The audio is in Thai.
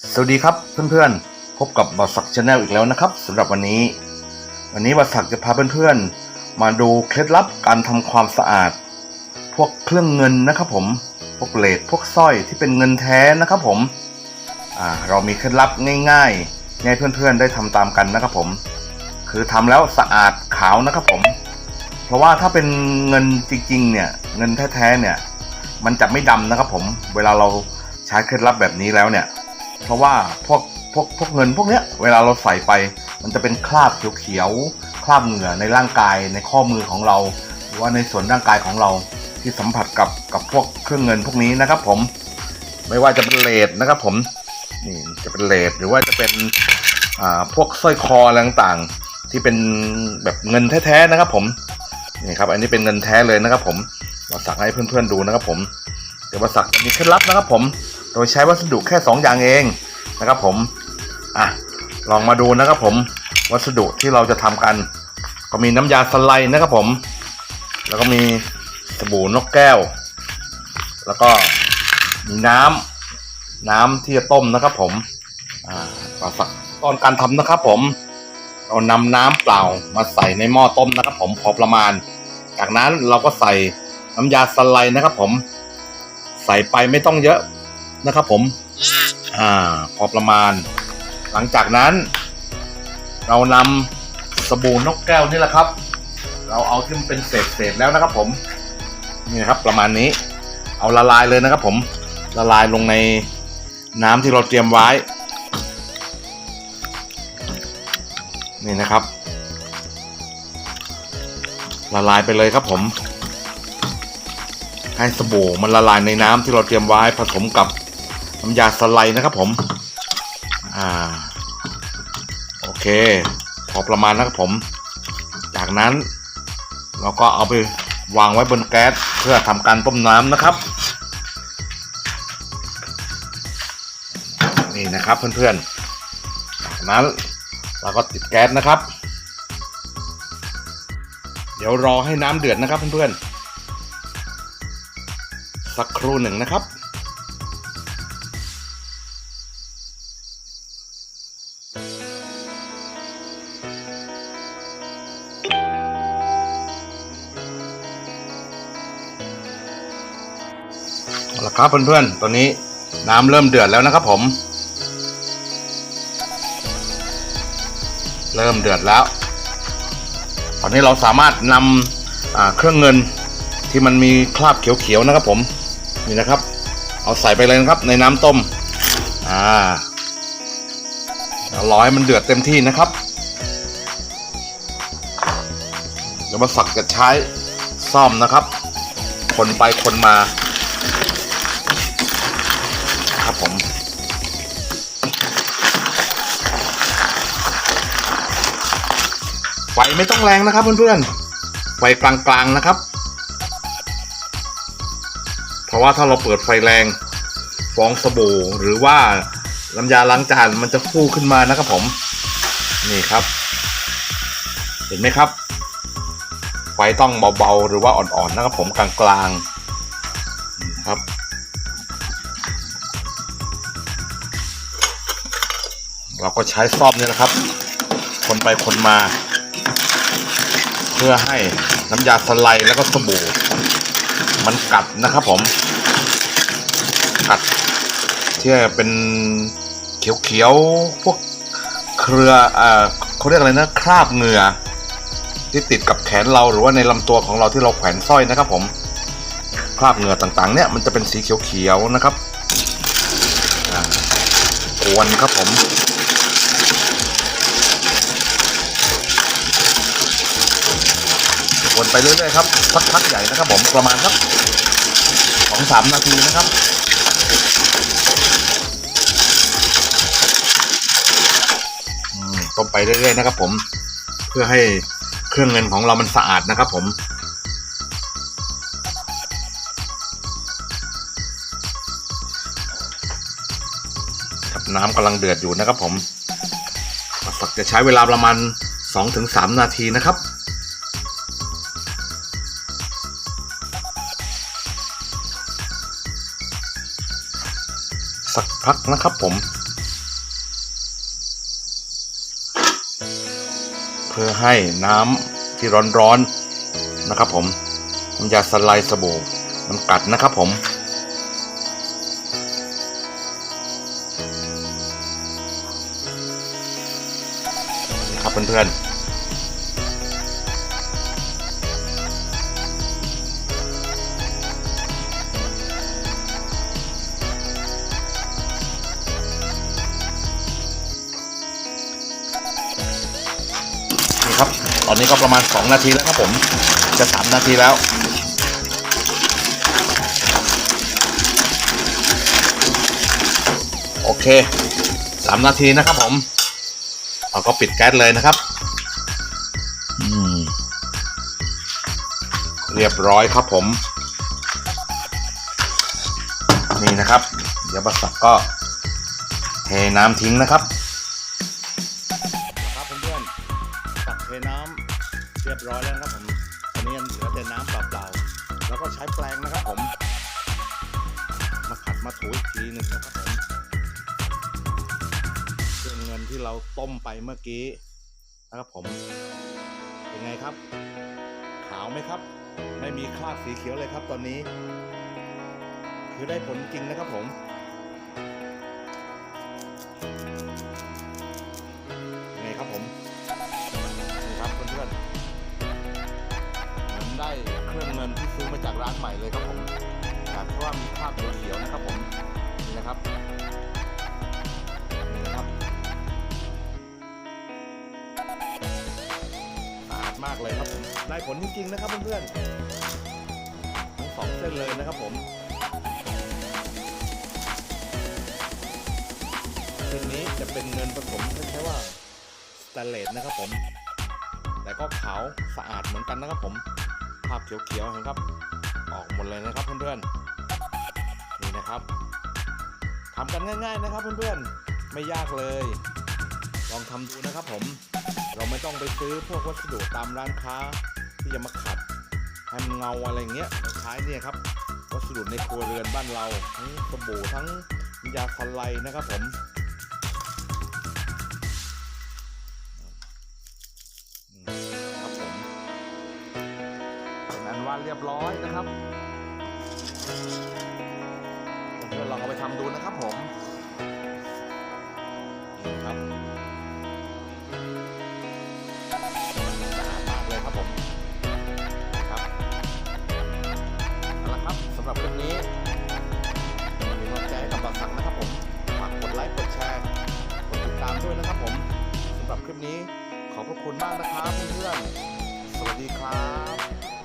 สวัสดีครับเพื่อนๆ พบกับบอสักชาแนลอีกแล้วนะครับสำหรับวันนี้ วันนี้บอสักจะพาเพื่อนๆ มาดูเคล็ดลับการทำความสะอาด พวกเครื่องเงินนะครับผมพวกเลดพวกสร้อยที่เป็นเงินแท้นะครับผมเรามีเคล็ดลับง่ายๆให้เพื่อนๆ ได้ทำตามกันนะครับผม คือทำแล้วสะอาดขาวนะครับผม เพราะว่าถ้าเป็นเงินจริงๆเนี่ยเงินแท้ๆเนี่ยมันจะไม่ดำนะครับผม เวลาเราใช้เคล็ดลับแบบนี้แล้วเนี่ย เพราะว่าพวกพวกพวกเงินพวกเนี้ยเวลาเราใส่ไป มันจะเป็นคราบเขียวๆคราบเหงื่อในร่างกายในข้อมือของเรา หรือว่าในส่วนร่างกายของเราที่สัมผัสกับกับพวกเครื่องเงินพวกนี้นะครับ ผมไม่ว่าจะเป็นเลดนะครับ ผมนี่จะเป็นเลดหรือว่าจะเป็นอ่าพวกสร้อยคออะไรต่างๆ ที่เป็นแบบเงินแท้ๆนะครับ ผมนี่ครับ อันนี้เป็นเงินแท้เลยนะครับ ผมมาสักให้เพื่อนๆดูนะครับ ผมเดี๋ยวมาสักจะมีเคล็ดลับนะครับ ผม โดยใช้วัสดุแค่ 2 อย่างเองนะครับผมอะลองมาดูนะครับผมวัสดุที่เราจะทำกัน ก็มีน้ำยาสไลด์นะครับผม แล้วก็มีสบู่นกแก้ว แล้วก็มีน้ำน้ำที่จะต้มนะครับผมอ่ามาสักตอนการทำนะครับผมเรานำน้ำเปล่ามาใส่ในหม้อต้มนะครับ ผมพอประมาณ จากนั้นเราก็ใส่น้ำยาสไลด์นะครับ ผม ใส่ไปไม่ต้องเยอะ นะครับผม อ่า พอประมาณ หลังจากนั้น เรานำสบู่นกแก้วนี่แหละครับ เราเอาที่มันเป็นเศษเศษแล้วนะครับ ผม นี่นะครับ ประมาณนี้ เอาละลายเลยนะครับ ผม ละลายลงในน้ำที่เราเตรียมไว้ นี่นะครับ ละลายไปเลยครับผมให้สบู่มันละลายในน้ำที่เราเตรียมไว้ผสมกับ น้ำยาสไลด์นะครับผม อ่า โอเค พอประมาณนะครับผม จากนั้น เราก็เอาไปวางไว้บนแก๊สเพื่อทำการต้มน้ำนะครับ นี่นะครับเพื่อนๆ จากนั้นเราก็ติดแก๊สนะครับ เดี๋ยวรอให้น้ำเดือดนะครับเพื่อนๆ สักครู่หนึ่งนะครับ ครับเพื่อนๆ ตอนนี้น้ำเริ่มเดือดแล้วนะครับผม เริ่มเดือดแล้ว ตอนนี้เราสามารถนำอ่าเครื่องเงินที่มันมีคราบเขียวๆนะครับผม นี่นะครับ เอาใส่ไปเลยนะครับในน้ำต้ม อ่าแล้วรอให้มันเดือดเต็มที่นะครับเดี๋ยวมาสักจะใช้ซ่อมนะครับ คนไปคนมา ครับผมไฟไม่ต้องแรงนะครับเพื่อนๆไฟกลางๆนะครับ เพราะว่าถ้าเราเปิดไฟแรงฟองสบู่หรือว่าน้ำยาล้างจานมันจะฟูขึ้นมานะครับผม นี่ครับ เห็นไหมครับ ไฟต้องเบาๆ หรือว่าอ่อนๆนะครับผมกลางๆครับ เราก็ใช้ซ่อมนี่ยนะครับ คนไปคนมา เพื่อให้น้ำยาสไลด์แล้วก็สบู่ มันกัดนะครับผม กัดที่เป็นเขียวๆพวกเครืออ่าเขาเรียกอะไรนะคราบเหงื่อที่ติดกับแขนเราหรือว่าในลำตัวของเราที่เราแขวนสร้อยนะครับผมคราบเหงื่อต่างๆ เนี่ยมันจะเป็นสีเขียวๆนะครับอ่ากวนครับผม วนไปเรื่อยๆครับสักพักใหญ่นะครับผมประมาณสักสองสามนาทีนะครับต้มไปเรื่อยๆนะครับ ผม เพื่อให้เครื่องเงินของเรามันสะอาดนะครับ ผมน้ำกำลังเดือดอยู่นะครับผมสักจะใช้เวลาประมาณ 2-3 นาทีนะครับักพักนะครับผม เพื่อให้น้ำที่ร้อนๆนะครับผมมันจะสไลด์สบู่มันกัดนะครับผมครับเพื่อนๆ ตอนนี้ก็ประมาณ 2 นาทีแล้วครับผม จะ 3 นาทีแล้ว โอเค 3 นาทีนะครับผม เราก็ปิดแก๊สเลยนะครับ เรียบร้อยครับผม นี่นะครับ เดี๋ยวบัสสักก็เทน้ำทิ้งนะครับ ถูอีกทีหนึ่งนะครับผมเครื่องเงินที่เราต้มไปเมื่อกี้นะครับผม เป็นไงครับ ขาวไหมครับ ไม่มีคราบสีเขียวเลยครับตอนนี้ คือได้ผลจริงนะครับผมเป็นไงครับผมนี่ครับเพื่อนๆเหมือนได้เครื่องเงินที่ซื้อมาจากร้านใหม่เลยครับผม แต่เพราะว่ามีคราบเขียวๆนะครับผมนี่นะครับนี่นะครับสะอาดมากเลยครับผมได้ผลจริงๆนะครับเพื่อนๆทั้งสองเส้นเลยนะครับผมเส้นนี้จะเป็นเงินผสมคล้ายๆว่าสแตนเลสนะครับผมแต่ก็ขาวสะอาดเหมือนกันนะครับผมภาพเขียวๆเห็นครับ ออกหมดเลยนะครับเพื่อนๆ นะครับทำกันง่าย ๆนะครับเพื่อนๆไม่ยากเลย ลองทำดูนะครับผม เราไม่ต้องไปซื้อพวกวัสดุตามร้านค้า ที่จะมาขัดให้มันเงาอะไรเงี้ยเราใช้เนี่ยครับ วัสดุในครัวเรือนบ้านเรา ทั้งสบู่ทั้งยาสไลนะครับผมครับผมเป็นอันว่าเรียบร้อยนะครับ พื่อนๆลองเอาไปทำดูนะครับผมนี่ครับมากเลยครับผมครับเอาละครับสำหรับคลิปนี้มีกำลังใจให้กับบัตรสักนะครับผมฝากกดไลค์กดแชร์กดติดตามด้วยนะครับผมสำหรับคลิปนี้ขอบพระคุณมากนะครับเพื่อนๆสวัสดีครับ